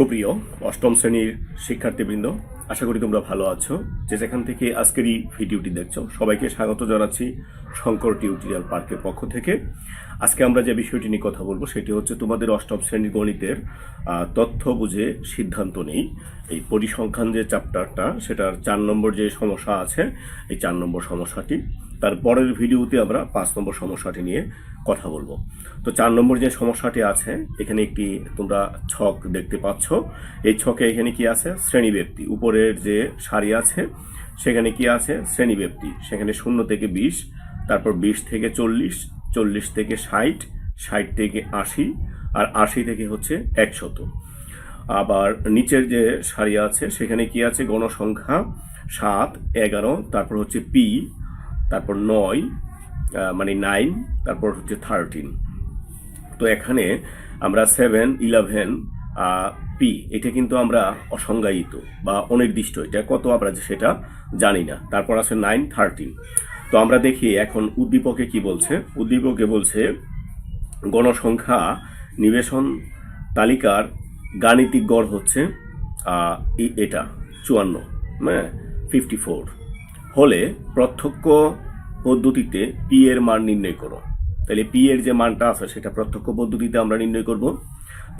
সুপ্রিয় অষ্টম শ্রেণির শিক্ষার্থীবৃন্দ আশা করি তোমরা ভালো আছো। যে যেখান থেকে আজকের এই ভিডিওটি দেখছ, সবাইকে স্বাগত জানাচ্ছি শঙ্কর টিউটোরিয়াল পার্কের পক্ষ থেকে। আজকে আমরা যে বিষয়টি নিয়ে কথা বলব, সেটি হচ্ছে তোমাদের অষ্টম শ্রেণির গণিতের তথ্য বুঝে সিদ্ধান্ত নেই। এই পরিসংখ্যান যে চ্যাপ্টারটা, সেটার চার নম্বর যে সমস্যা আছে, এই চার নম্বর সমস্যাটি, তার পরের ভিডিওতে আমরা পাঁচ নম্বর সমস্যাটি নিয়ে কথা বলব। তো চার নম্বর যে সমস্যাটি আছে, এখানে একটি তোমরা ছক দেখতে পাচ্ছ। এই ছকে এখানে কি আছে? শ্রেণীব্যক্তি। উপরের যে সারি আছে, সেখানে কি আছে? শ্রেণীব্যক্তি সেখানে শূন্য থেকে বিশ, তারপর বিশ থেকে চল্লিশ চল্লিশ থেকে ষাট ষাট থেকে আশি, আর আশি থেকে হচ্ছে একশত। আবার নিচের যে সারি আছে, সেখানে কি আছে? গণসংখ্যা সাত, এগারো, তারপর হচ্ছে পি তারপর নয় মানে নাইন তারপর হচ্ছে থার্টিন তো এখানে আমরা সেভেন ইলেভেন পি, এটা কিন্তু আমরা অসংজ্ঞায়িত বা অনির্দিষ্ট, এটা কত আমরা সেটা জানি না। তারপর আছে নাইন, থার্টিন। তো আমরা দেখি এখন উদ্দীপকে কি বলছে? উদ্দীপকে বলছে, গণসংখ্যা নিবেশন তালিকার গাণিতিক গড় হচ্ছে এটা, চুয়ান্ন হ্যাঁ ফিফটি ফোর। হলে প্রত্যক্ষ পদ্ধতিতে পি এর মান নির্ণয় করো। তাহলে পি এর যে মানটা আছে, সেটা প্রত্যক্ষ পদ্ধতিতে আমরা নির্ণয় করব।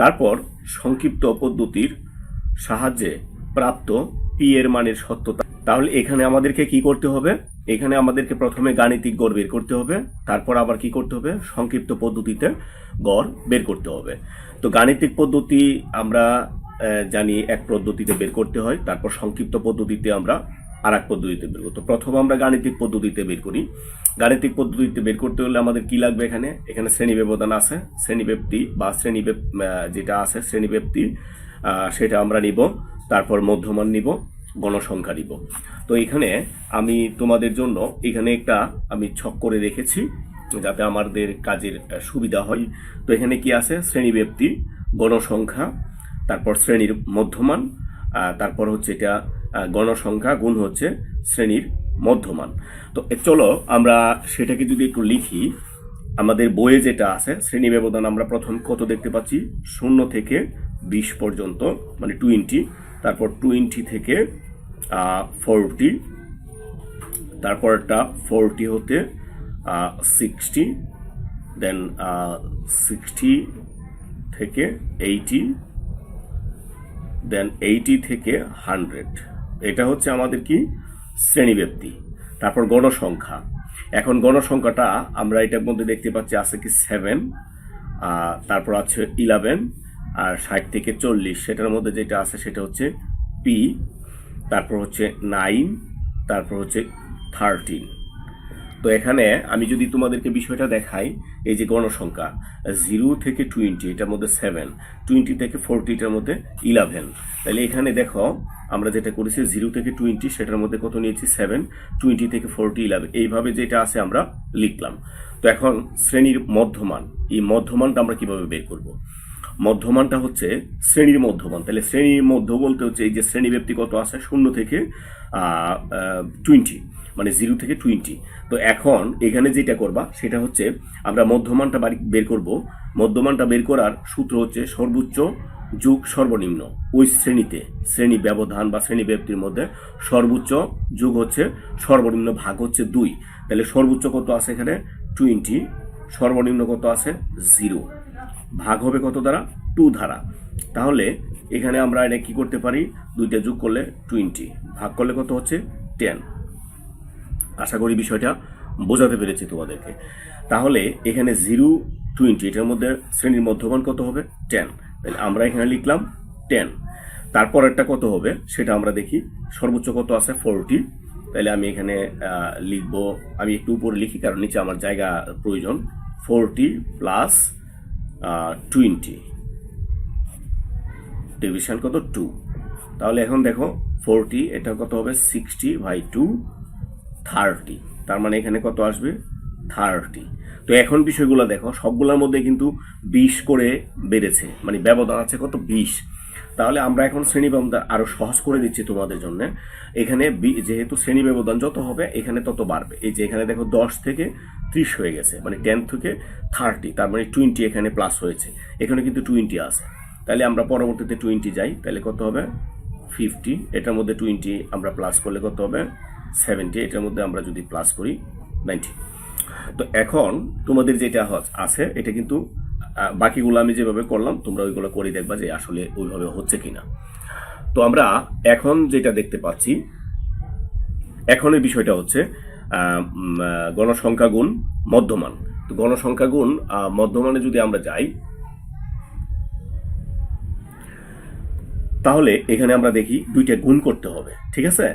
তারপর সংক্ষিপ্ত পদ্ধতির সাহায্যে প্রাপ্ত পি এর মানের সত্যতা। তাহলে এখানে আমাদেরকে কি করতে হবে? এখানে আমাদেরকে প্রথমে গাণিতিক গড় বের করতে হবে, তারপর আবার কি করতে হবে? সংক্ষিপ্ত পদ্ধতিতে গড় বের করতে হবে। তো গাণিতিক পদ্ধতি আমরা জানি এক পদ্ধতিতে বের করতে হয়, তারপর সংক্ষিপ্ত পদ্ধতিতে আমরা আর এক পদ্ধতিতে বের করতে প্রথম আমরা গাণিতিক পদ্ধতিতে বের করি। গাণিতিক পদ্ধতিতে বের করতে হলে আমাদের কি লাগবে এখানে? এখানে শ্রেণি ব্যবধান আছে শ্রেণি ব্যক্তি বা শ্রেণি যেটা আছে শ্রেণি ব্যক্তি সেটা আমরা নিব, তারপর মধ্যমান নিব, গণসংখ্যা নিব। তো এখানে আমি তোমাদের জন্য এখানে একটা আমি ছক করে রেখেছি, যাতে আমাদের কাজের সুবিধা হয়। তো এখানে কি আছে? শ্রেণি ব্যক্তি গণসংখ্যা, তারপর শ্রেণির মধ্যমান তারপর হচ্ছে এটা গণসংখ্যা গুণ হচ্ছে শ্রেণির মধ্যমান। তো চলো আমরা সেটাকে যদি একটু লিখি, আমাদের বইয়ে যেটা আছে, শ্রেণি ব্যবধান আমরা প্রথম কত দেখতে পাচ্ছি? শূন্য থেকে বিশ পর্যন্ত মানে টোয়েন্টি তারপর টোয়েন্টি থেকে ফোরটি তারপরটা ফোরটি হতে সিক্সটি দেন সিক্সটি থেকে এইটি দেন এইটি থেকে হান্ড্রেড এটা হচ্ছে আমাদের কি? শ্রেণীব্যক্তি তারপর গণসংখ্যা। এখন গণসংখ্যাটা আমরা এটার মধ্যে দেখতে পাচ্ছি আছে কি সেভেন তারপর আছে ইলেভেন আর ষাট থেকে চল্লিশ। সেটার মধ্যে যেটা আছে সেটা হচ্ছে পি তারপর হচ্ছে নাইন তারপর হচ্ছে থার্টিন তো এখানে আমি যদি তোমাদেরকে বিষয়টা দেখাই, এই যে গণসংখ্যা জিরো থেকে টোয়েন্টি এটার মধ্যে সেভেন টোয়েন্টি থেকে ফোরটি এটার মধ্যে ইলেভেন তাহলে এখানে দেখো আমরা যেটা করেছি জিরো থেকে টোয়েন্টি সেটার মধ্যে কত নিয়েছি? সেভেন টোয়েন্টি থেকে ফোরটি ইলেভেন এইভাবে যেটা আছে আমরা লিখলাম। তো এখন শ্রেণির মধ্যমান। এই মধ্যমানটা আমরা কীভাবে বের করব? মধ্যমানটা হচ্ছে শ্রেণির মধ্যমান। তাহলে শ্রেণির মধ্য বলতে হচ্ছে এই যে শ্রেণি ব্যক্তি কত আছে? শূন্য থেকে টোয়েন্টি মানে জিরো থেকে টোয়েন্টি তো এখন এখানে যেটা করবা, সেটা হচ্ছে আমরা মধ্যমানটা বের করব। মধ্যমানটা বের করার সূত্র হচ্ছে সর্বোচ্চ যুগ সর্বনিম্ন। ওই শ্রেণীতে, শ্রেণি ব্যবধান বা শ্রেণি ব্যক্তির মধ্যে সর্বোচ্চ যুগ হচ্ছে, সর্বনিম্ন ভাগ হচ্ছে দুই। তাহলে সর্বোচ্চ কত আছে এখানে? টোয়েন্টি। সর্বনিম্ন কত আছে? জিরো। ভাগ হবে কত দ্বারা? টু দ্বারা। তাহলে এখানে আমরা এটা কি করতে পারি? দুইটা যোগ করলে টোয়েন্টি। ভাগ করলে কত হচ্ছে? টেন। আশা করি বিষয়টা বোঝাতে পেরেছি তোমাদেরকে। তাহলে এখানে জিরো, টোয়েন্টি। এটার মধ্যে শ্রেণির মধ্যমান কত হবে? টেন। তাহলে আমরা এখানে লিখলাম টেন তারপর একটা কত হবে? সেটা আমরা দেখি। সর্বোচ্চ কত আছে? ফোরটি তাহলে আমি এখানে লিখব, আমি একটু উপরে লিখি, কারণ নিচে আমার জায়গা প্রয়োজন। ফোরটি প্লাস টোয়েন্টি ডিভিশন কত? টু তাহলে এখন দেখো ফোরটি এটা কত হবে? সিক্সটি বাই টু থার্টি তার মানে এখানে কত আসবে? থার্টি তো এখন বিষয়গুলো দেখো, সবগুলোর মধ্যে কিন্তু বিশ করে বেড়েছে মানে ব্যবধান আছে কত? বিশ। তাহলে আমরা এখন শ্রেণি ব্যবধান আরও সহজ করে দিচ্ছি তোমাদের জন্য। এখানে যেহেতু শ্রেণি ব্যবধান যত হবে, এখানে তত বাড়বে। এই যে এখানে দেখো দশ থেকে ত্রিশ হয়ে গেছে মানে টেন থেকে থার্টি তার মানে টোয়েন্টি এখানে প্লাস হয়েছে। এখানে কিন্তু টোয়েন্টি আছে। তাহলে আমরা পরবর্তীতে টোয়েন্টি যাই, তাহলে কত হবে? ফিফটি এটার মধ্যে টোয়েন্টি আমরা প্লাস করলে কত হবে? সেভেন্টি এটার মধ্যে আমরা যদি প্লাস করি নাইনটি তো এখন তোমাদের যেটা আছে, এটা কিন্তু বাকিগুলো আমি যেভাবে করলাম, তোমরা ওইগুলো করে দেখবা যে আসলে ওইভাবে হচ্ছে কিনা। তো আমরা এখন যেটা দেখতে পাচ্ছি, এখন এই বিষয়টা হচ্ছে গণসংখ্যা গুণ মধ্যমান। তো গণসংখ্যা গুণ মধ্যমানে যদি আমরা যাই, তাহলে এখানে আমরা দেখি দুইটা গুণ করতে হবে, ঠিক আছে?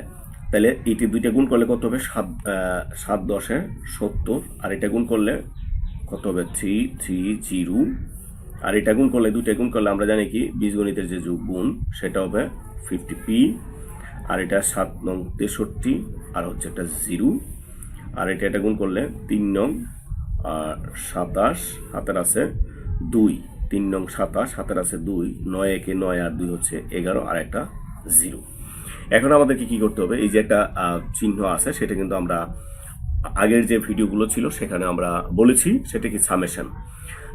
তাহলে এটি দুইটা গুণ করলে কত হবে? সাত সাত দশে সত্তর। আর এটা গুণ করলে কত হবে? Three three, zero. আর এটা গুণ করলে দুইটা গুণ করলে আমরা জানি কি? বীজগণিতের যে যুগ গুণ সেটা হবে ফিফটি পি আর এটা সাত নং তেষট্টি, আর হচ্ছে একটা জিরো। আর এটা এটা গুণ করলে তিন নং আর সাতাশ হাতের আছে দুই। তিন নং সাতাশ হাতের আছে দুই। নয় একে নয় আর দুই হচ্ছে এগারো, আর একটা জিরো। এখন আমাদেরকে কি করতে হবে? এই যে একটা চিহ্ন আছে, সেটা কিন্তু আমরা আগের যে ভিডিওগুলো ছিল, সেখানে আমরা বলেছি সেটা কি সামেশন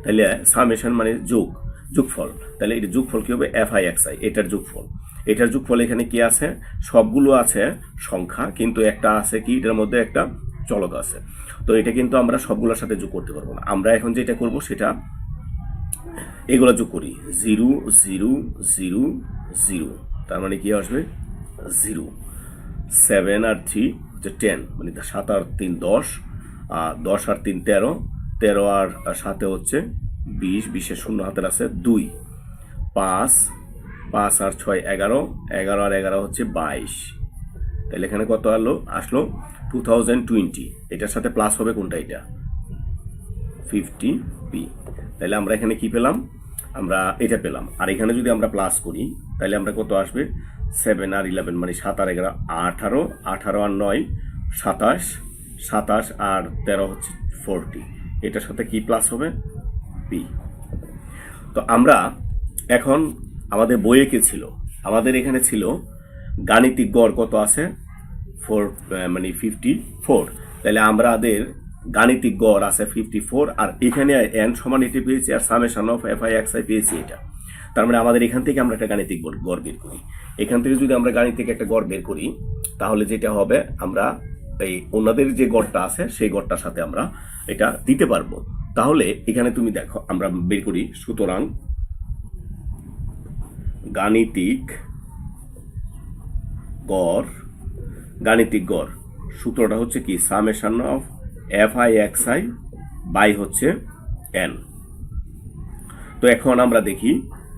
তাহলে সামেশন মানে যোগ, যোগফল। তাহলে এটা যোগফল কি হবে? এফ আই এক্স আই এটার যোগফল। এটার যোগফল এখানে কি আছে? সবগুলো আছে সংখ্যা, কিন্তু একটা আছে কি? এটার মধ্যে একটা চলক আছে। তো এটা কিন্তু আমরা সবগুলোর সাথে যোগ করতে পারব না। আমরা এখন যেটা করব, সেটা এগুলো যোগ করি। Zero zero zero zero. তার মানে কি আসবে? জিরো। সেভেন আর থ্রি হচ্ছে টেন মানে সাত আর তিন দশ, আর দশ আর তিন তেরো তেরো আর সাথে হচ্ছে বিশ বিশের শূন্য হাতের আছে দুই। পাঁচ পাঁচ আর ছয় এগারো এগারো আর এগারো হচ্ছে বাইশ। তাহলে এখানে কত আলো আসলো টু থাউজেন্ড টোয়েন্টি এটার সাথে প্লাস হবে কোনটা এটা? ফিফটি পি তাহলে আমরা এখানে কি পেলাম? আমরা এটা পেলাম। আর এখানে যদি আমরা প্লাস করি, তাহলে আমরা কত আসবে? সেভেন আর ইলেভেন মানে সাত আর এগারো, আঠারো আঠারো আর নয়, সাতাশ সাতাশ আর তেরো হচ্ছে ফোরটি। এটার সাথে কি প্লাস হবে? পি তো আমরা এখন আমাদের বইয়ে কি ছিল? আমাদের এখানে ছিল গাণিতিক গড় কত আছে? ফোর মানে ফিফটি ফোর তাহলে আমাদের গাণিতিক গড় আছে ফিফটি ফোর আর এখানে এন সমান এটি পেয়েছি, আর summation of F I X I পেয়েছি এটা। তার মানে আমাদের এখান থেকে আমরা একটা গাণিতিক গড় বের করি। এখান থেকে যদি আমরা গাণিতিক একটা গড় বের করি, তাহলে যেটা হবে, আমরা এই ওনাদের যে গড়টা আছে, সেই গড়টার সাথে আমরা এটা দিতে পারব। তাহলে এখানে তুমি দেখো, আমরা বের করি, সুতরাং গাণিতিক গড় গাণিতিক গড়। সূত্রটা হচ্ছে কি? Summation of F I X I by হচ্ছে এন। তো এখন আমরা দেখি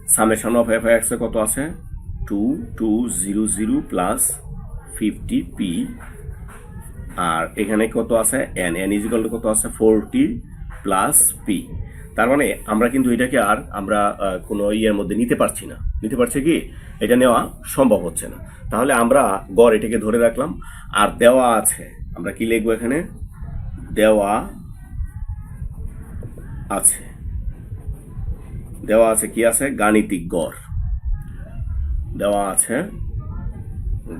সামেশন অফ এফ এক্স কত আছে? Two two zero zero plus fifty P আর এখানে কত আছে? এন এন ইজিকাল কত আছে? ফোরটি প্লাস পি তার মানে আমরা কিন্তু এটাকে আর আমরা কোনো ইয়ের মধ্যে নিতে পারছি না। নিতে পারছি কি? এটা নেওয়া সম্ভব হচ্ছে না। তাহলে আমরা গড় এটাকে ধরে রাখলাম। আর দেওয়া আছে, আমরা কি লিখব এখানে? দেওয়া আছে। দেওয়া আছে কি আছে? গাণিতিক গড়। দেওয়া আছে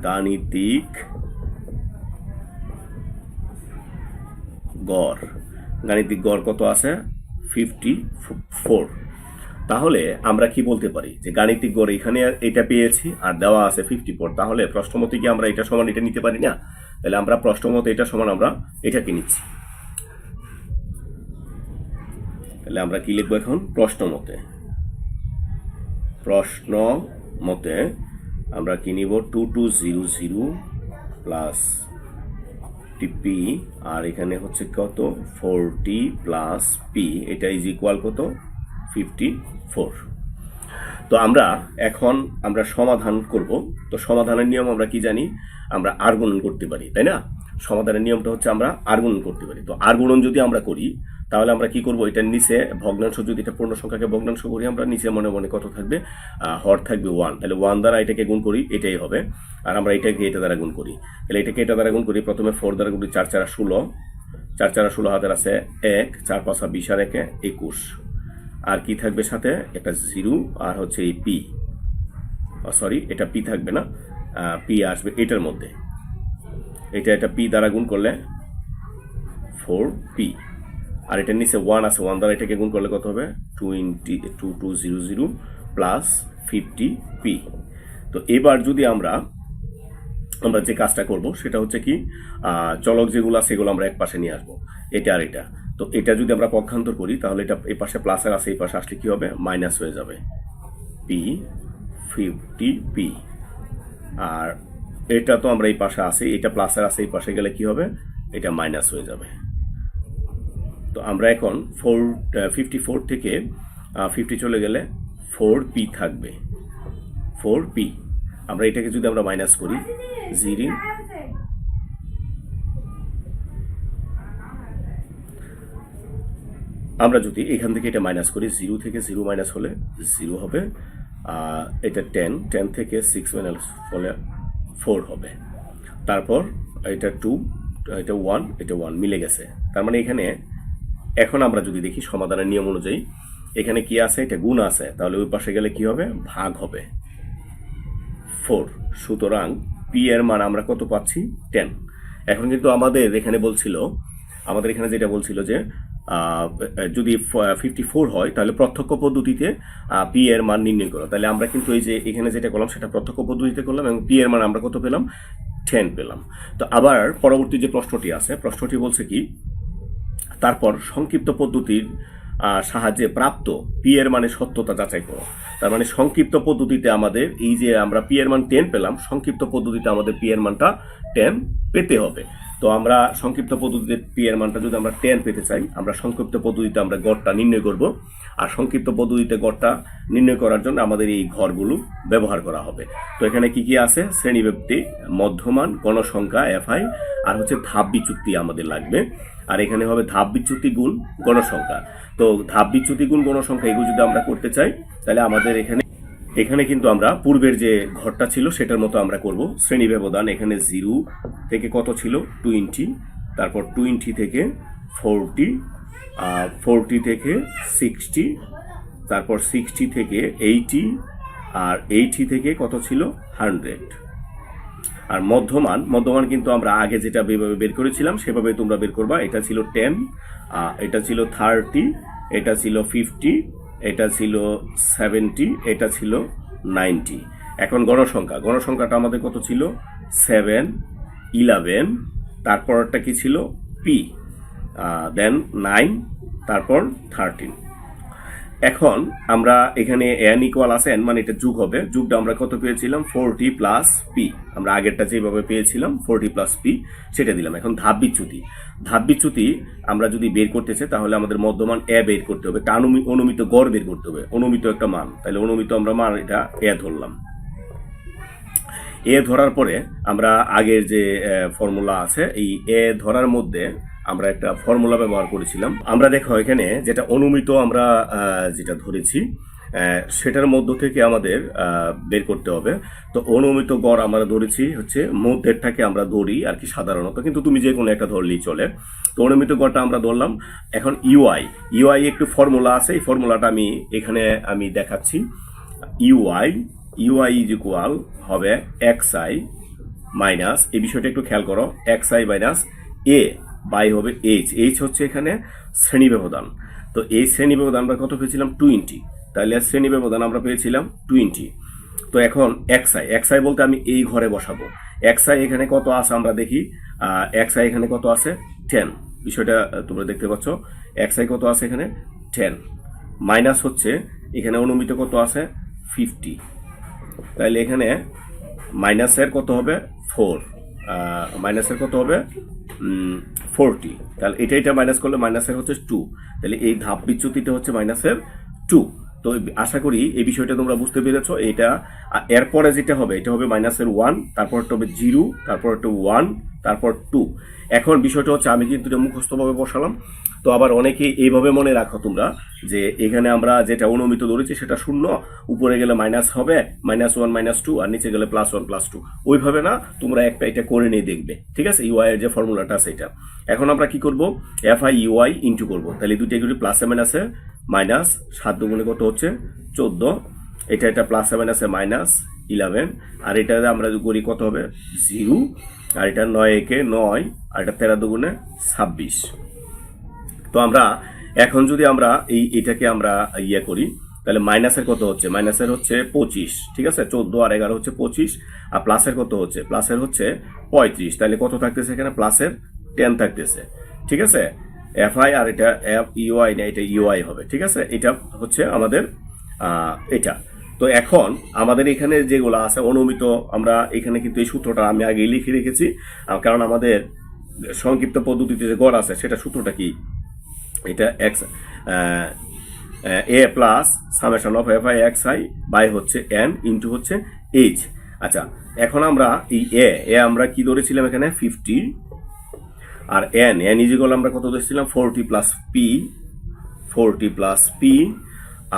গাণিতিক গড়। গাণিতিক গড় কত আছে? Fifty four. তাহলে আমরা কি বলতে পারি? যে গাণিতিক গড় এখানে এটা পেয়েছি আর দেওয়া আছে ফিফটি ফোর। তাহলে প্রশ্নমতে কি আমরা এটা সমান এটা নিতে পারি না? তাহলে আমরা প্রশ্নমতে এটা সমান আমরা এটাকে নিচ্ছি। তাহলে আমরা কি লিখব এখন? প্রশ্ন মতে প্রশ্ন মতে আমরা কি two two zero zero plus P আর এখানে হচ্ছে কত? ফোরটি প্লাস পি এটা ইজ ইকুয়াল কত? ফিফটি ফোর তো আমরা এখন আমরা সমাধান করব। তো সমাধানের নিয়ম আমরা কি জানি? আমরা আর গুণন করতে পারি, তাই না? সমাধানের নিয়মটা হচ্ছে আমরা আর করতে পারি। তো আর যদি আমরা করি তাহলে আমরা কি করব? এটার নিচে ভগ্নাংশ, যদি এটা পূর্ণ সংখ্যাকে ভগ্নাংশ করি, আমরা নিচে মনে মনে কত থাকবে? হর থাকবে ওয়ান তাহলে ওয়ান দ্বারা এটাকে গুণ করি, এটাই হবে। আর আমরা এটাকে এটা দ্বারা গুণ করি। তাহলে এটাকে এটা দ্বারা গুণ করি, প্রথমে ফোর দ্বারা গুণ করি, চার চারা ষোলো। চার চারা ষোলো হাতের আছে এক, চার পাঁচা বিশ আর একে একুশ। আর কি থাকবে সাথে? একটা জিরো আর হচ্ছে এই পি সরি এটা পি থাকবে না। পি আসবে এটার মধ্যে। এটা এটা পি দ্বারা গুণ করলে ফোর পি আর এটার নিচে ওয়ান আছে ওয়ান দ্বারা এটাকে গুণ করলে কত হবে? Twenty two two zero zero plus fifty P তো এবার যদি আমরা আমরা যে কাজটা করব, সেটা হচ্ছে কি চলক যেগুলো আছে সেগুলো আমরা এক পাশে নিয়ে আসব, এটা আর এটা। তো এটা যদি আমরা পক্ষান্তর করি, তাহলে এটা এই পাশে প্লাস আর আছে, এই পাশে আসলে কি হবে? মাইনাস হয়ে যাবে। পি ফিফটি পি আর এটা তো আমরা এই পাশে আছে, এটা প্লাস আর আছে, এই পাশে গেলে কি হবে? এটা মাইনাস হয়ে যাবে। তো আমরা এখন ফোর ফিফটি ফোর থেকে ফিফটি চলে গেলে ফোর পি থাকবে। ফোর পি আমরা এটাকে যদি আমরা মাইনাস করি জিরো আমরা যদি এখান থেকে এটা মাইনাস করি জিরো থেকে জিরো মাইনাস হলে জিরো হবে এটা টেন টেন থেকে সিক্স মাইনাস হলে ফোর হবে। তারপর এটা টু এটা ওয়ান এটা ওয়ান মিলে গেছে। তার মানে এখানে এখন আমরা যদি দেখি সমাধানের নিয়ম অনুযায়ী, এখানে কি আছে? এটা গুণ আছে। তাহলে ওই পাশে গেলে কি হবে? ভাগ হবে। ফোর। সুতরাং পি এর মান আমরা কত পাচ্ছি? টেন। এখন কিন্তু আমাদের এখানে বলছিল, আমাদের এখানে যেটা বলছিল যে যদি ফিফটি ফোর হয়, তাহলে প্রত্যক্ষ পদ্ধতিতে পি এর মান নির্ণয় করো। তাহলে আমরা কিন্তু এই যে এখানে যেটা করলাম, সেটা প্রত্যক্ষ পদ্ধতিতে করলাম এবং পি এর মান আমরা কত পেলাম? টেন পেলাম। তো আবার পরবর্তী যে প্রশ্নটি আছে, প্রশ্নটি বলছে কি তারপর সংক্ষিপ্ত পদ্ধতির সাহায্যে প্রাপ্ত পি এর মানে সত্যতা যাচাই করো। তার মানে সংক্ষিপ্ত পদ্ধতিতে আমাদের এই যে আমরা পি এর মান টেন পেলাম, সংক্ষিপ্ত পদ্ধতিতে আমাদের পি এর মানটা টেন পেতে হবে। তো আমরা সংক্ষিপ্ত পদ্ধতিতে পি এর মানটা যদি আমরা টেন পেতে চাই, আমরা সংক্ষিপ্ত পদ্ধতিতে আমরা গড়টা নির্ণয় করব। আর সংক্ষিপ্ত পদ্ধতিতে গড়টা নির্ণয় করার জন্য আমাদের এই ঘরগুলো ব্যবহার করা হবে। তো এখানে কি কি আছে? শ্রেণীব্যক্তি মধ্যমান, গণসংখ্যা এফআই আর হচ্ছে ধাপ বিচ্যুতি আমাদের লাগবে। আর এখানে হবে ধাপ বিচ্যুতি গুণ গণসংখ্যা। তো ধাপ বিচ্যুতি গুণ গণসংখ্যা এগুলো যদি আমরা করতে চাই, তাহলে আমাদের এখানে এখানে কিন্তু আমরা পূর্বের যে ঘরটা ছিল সেটার মতো আমরা করব। শ্রেণি ব্যবধান এখানে জিরো থেকে কত ছিল? টোয়েন্টি। তারপর টোয়েন্টি থেকে ফোরটি ফোরটি থেকে সিক্সটি, তারপর সিক্সটি থেকে এইটি, আর এইটি থেকে কত ছিল? হান্ড্রেড। আর মধ্যমান মধ্যমান কিন্তু আমরা আগে যেটা যেভাবে বের করেছিলাম, সেভাবে তোমরা বের করবা। এটা ছিল টেন এটা ছিল থার্টি এটা ছিল ফিফটি এটা ছিল সেভেন্টি এটা ছিল নাইনটি এখন গণসংখ্যা, গণসংখ্যাটা আমাদের কত ছিল? সেভেন ইলেভেন তারপরটা কি ছিল? পি দেন নাইন তারপর থার্টিন এখন আমরা এখানে এন ইকুয়াল আছে এন মানে এটা যুগ হবে। যুগটা আমরা কত পেয়েছিলাম? ফোরটি প্লাস পি আমরা আগেরটা যেভাবে পেয়েছিলাম ফোরটি প্লাস পি সেটা দিলাম। এখন ধাপ বিচ্যুতি। ধাপ বিচ্যুতি আমরা যদি বের করতে চাই, তাহলে আমাদের মধ্যমান এ বের করতে হবে। একটা অনুমিত গড় বের করতে হবে। অনুমিত একটা মান। তাহলে অনুমিত আমরা মান, এটা এ ধরলাম। এ ধরার পরে আমরা আগের যে ফর্মুলা আছে, এই এ ধরার মধ্যে আমরা একটা ফর্মুলা ব্যবহার করেছিলাম। আমরা দেখো এখানে যেটা অনুমিত আমরা যেটা ধরেছি সেটার মধ্য থেকে আমাদের বের করতে হবে। তো অনুমিত গড় আমরা ধরেছি হচ্ছে মধ্যেরটাকে আমরা ধরি আর কি সাধারণত, কিন্তু তুমি যে কোনো একটা ধরলেই চলে। তো অনুমিত গড়টা আমরা ধরলাম। এখন ইউআই ইউআই একটু ফর্মুলা আছে, এই ফর্মুলাটা আমি এখানে আমি দেখাচ্ছি। ইউআই ইউআই ইজ ইকুয়াল হবে এক্স আই মাইনাস এই বিষয়টা একটু খেয়াল করো X I minus A by হবে এইচ এইচ হচ্ছে এখানে শ্রেণি ব্যবধান। তো এই শ্রেণি ব্যবধান আমরা কত পেয়েছিলাম? টোয়েন্টি তাহলে শ্রেণি ব্যবধান আমরা পেয়েছিলাম টোয়েন্টি তো এখন এক্স আই এক্স আই বলতে আমি এই ঘরে বসাবো। এক্স আই এখানে কত আছে আমরা দেখি? এক্স আই এখানে কত আছে? টেন বিষয়টা তোমরা দেখতে পাচ্ছ। এক্স আই কত আছে এখানে? টেন মাইনাস হচ্ছে, এখানে অনুমিত কত আছে? ফিফটি তাহলে এখানে মাইনাসের কত হবে? ফোর মাইনাসের কত হবে? ফোরটি তাহলে এটা এটা মাইনাস করলে মাইনাসের হচ্ছে টু তাহলে এই ধাপ বিচ্যুতিটা হচ্ছে মাইনাসের টু তো আশা করি এই বিষয়টা তোমরা বুঝতে পেরেছ। এটা এরপরে যেটা হবে, এটা হবে মাইনাসের ওয়ান তারপর একটা হবে জিরো তারপর একটা ওয়ান তারপর টু এখন বিষয়টা হচ্ছে আমি কিন্তু এটা মুখস্থভাবে বসালাম। তো আবার অনেকেই এইভাবে মনে রাখো তোমরা যে এখানে আমরা যেটা অনুমিত ধরেছি সেটা শূন্য, উপরে গেলে মাইনাস হবে মাইনাস ওয়ান মাইনাস টু আর নিচে গেলে প্লাস ওয়ান প্লাস টু ওইভাবে না, তোমরা একটা এটা করে নিয়ে দেখবে, ঠিক আছে? ইউআই এর যে ফর্মুলাটা আছে এটা। এখন আমরা কি করব? এফ আই ইউআই ইন্টু করব। তাহলে দুটো এগুলি প্লাসে মাইনাসে মাইনাস সাত দুগুণে কত হচ্ছে? চোদ্দ। এটা এটা প্লাসে মাইনাসে মাইনাস ইলেভেন আর এটা আমরা করি কত হবে? জিরো আর এটা নয় একে নয়, আর এটা তেরো দুগুণে ছাব্বিশ। তো আমরা, এখন যদি আমরা এই, এটাকে আমরা ইয়ে করি, তাহলে মাইনাসের কত হচ্ছে? মাইনাসের হচ্ছে পঁচিশ, ঠিক আছে? চোদ্দ আর এগারো হচ্ছে পঁচিশ, আর প্লাসের কত হচ্ছে? প্লাসের হচ্ছে পঁয়ত্রিশ, তাহলে কত থাকতেছে এখানে? প্লাসের টেন থাকতেছে, ঠিক আছে? এফ আই আর এটা এফ ইউআই না, এটা ইউআই হবে, ঠিক আছে? এটা হচ্ছে আমাদের এটা। তো এখন আমাদের এখানে যেগুলো আছে, অনুমিত আমরা এখানে কিন্তু এই সূত্রটা আমি আগেই লিখে রেখেছি কারণ আমাদের সংক্ষিপ্ত পদ্ধতিতে যে গড় আছে, সেটা সূত্রটা কি? এটা X A plus summation of F I X I by হচ্ছে এন ইন্টু হচ্ছে এইচ আচ্ছা এখন আমরা এই এ এ আমরা কি ধরেছিলাম এখানে? ফিফটি আর এন এন ইজিগল আমরা কত ধরেছিলাম? Forty plus P forty plus P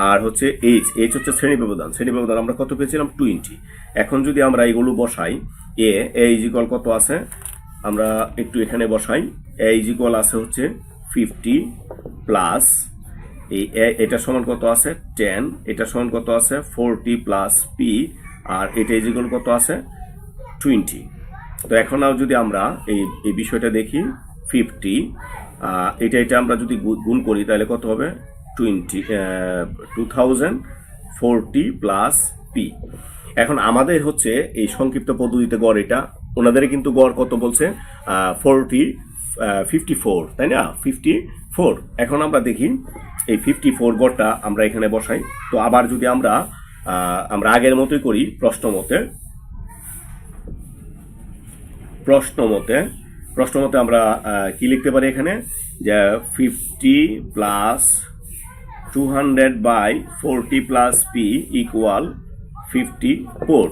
আর হচ্ছে এইচ এইচ হচ্ছে শ্রেণি ব্যবধান। শ্রেণি ব্যবধান আমরা কত পেয়েছিলাম? টোয়েন্টি এখন যদি আমরা এগুলো বসাই এ এ ইজিকল কত আছে? আমরা একটু এখানে বসাই। এ ইজিকল আছে হচ্ছে ফিফটি প্লাস এই এটা সমান কত আছে? টেন এটা সমান কত আছে? ফোরটি প্লাস পি আর এটা ইজিকল কত আছে? টোয়েন্টি তো এখন আর যদি আমরা এই এই বিষয়টা দেখি ফিফটি এটা এটা আমরা যদি গুণ করি, তাহলে কত হবে? Twenty two thousand forty plus P এখন আমাদের হচ্ছে এই সংক্ষিপ্ত পদ্ধতিতে গড় এটা। ওনাদের কিন্তু গড় কত বলছে? ফোরটি ফিফটি ফোর তাই না? ফিফটি ফোর এখন আমরা দেখি এই ফিফটি ফোর গড়টা আমরা এখানে বসাই। তো আবার যদি আমরা আমরা আগের মতোই করি প্রশ্ন মতে প্রশ্ন মতে প্রশ্ন মতে আমরা কি লিখতে পারি এখানে? যে fifty plus two hundred by forty plus P equal fifty four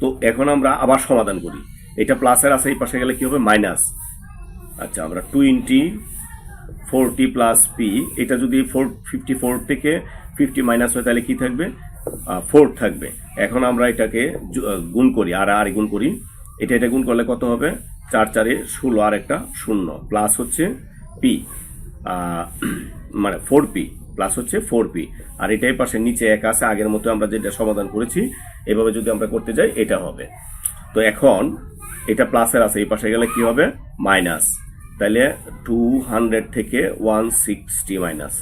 তো এখন আমরা আবার সমাধান করি। এটা প্লাসের আছে, এই পাশে গেলে কি হবে? মাইনাস আচ্ছা আমরা টোয়েন্টি ফোরটি প্লাস পি এটা যদি ফোর ফিফটি ফোর থেকে ফিফটি মাইনাস হয়, তাহলে কী থাকবে? ফোর থাকবে। এখন আমরা এটাকে গুণ করি, আর আর গুণ করি। এটা এটা গুণ করলে কত হবে? চার চারে ষোলো, আর একটা শূন্য প্লাস হচ্ছে পি মানে ফোর পি প্লাস হচ্ছে ফোর পি আর এটাই পাশে নিচে এক আছে, আগের মতো আমরা যেটা সমাধান করেছি, এভাবে যদি আমরা করতে যাই, এটা হবে। তো এখন, এটা প্লাসের আছে, এই পাশে গেলে কি হবে? মাইনাস তাহলে টু হান্ড্রেড থেকে ওয়ান সিক্সটি মাইনাস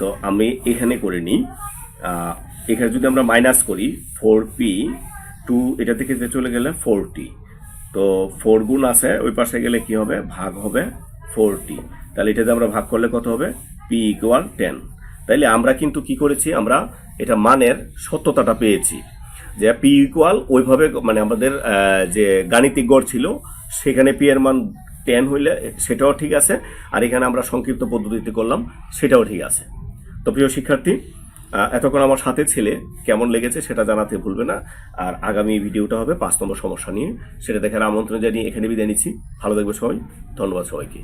তো আমি এখানে করে নিই। এখানে যদি আমরা মাইনাস করি ফোর পি টু এটা থেকে যে চলে গেলে ফোরটি তো ফোর গুণ আছে, ওই পাশে গেলে কি হবে? ভাগ হবে ফোরটি তাহলে এটাতে আমরা ভাগ করলে কত হবে? পি ইকুয়াল টেন তাইলে আমরা কিন্তু কি করেছি? আমরা এটা মানের সত্যতাটা পেয়েছি। যে পি ইকুয়াল ওইভাবে মানে আমাদের যে গাণিতিক গড় ছিল, সেখানে পি এর মান টেন হইলে সেটাও ঠিক আছে। আর এখানে আমরা সংক্ষিপ্ত পদ্ধতিতে করলাম, সেটাও ঠিক আছে। তো প্রিয় শিক্ষার্থী এতক্ষণ আমার সাথে ছেলে, কেমন লেগেছে সেটা জানাতে ভুলবে না। আর আগামী ভিডিওটা হবে পাঁচ নম্বর সমস্যা নিয়ে। সেটা দেখার আমন্ত্রণ জানিয়ে এখানে বিদায় নিচ্ছি। ভালো থাকবে সবাই, ধন্যবাদ সবাইকে।